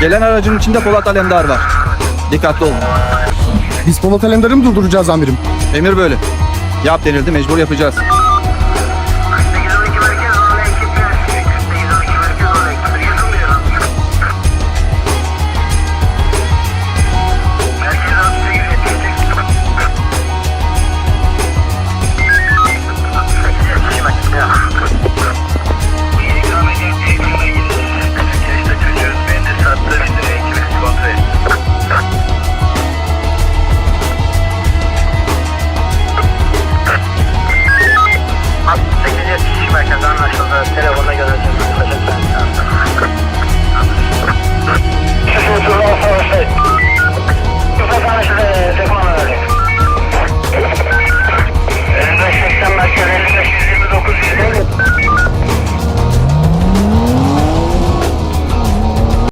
Gelen aracın içinde Polat Alemdar var. Dikkatli olun. Biz Polat Alemdar'ı mı durduracağız amirim? Emir böyle. Yap denildi mecbur yapacağız.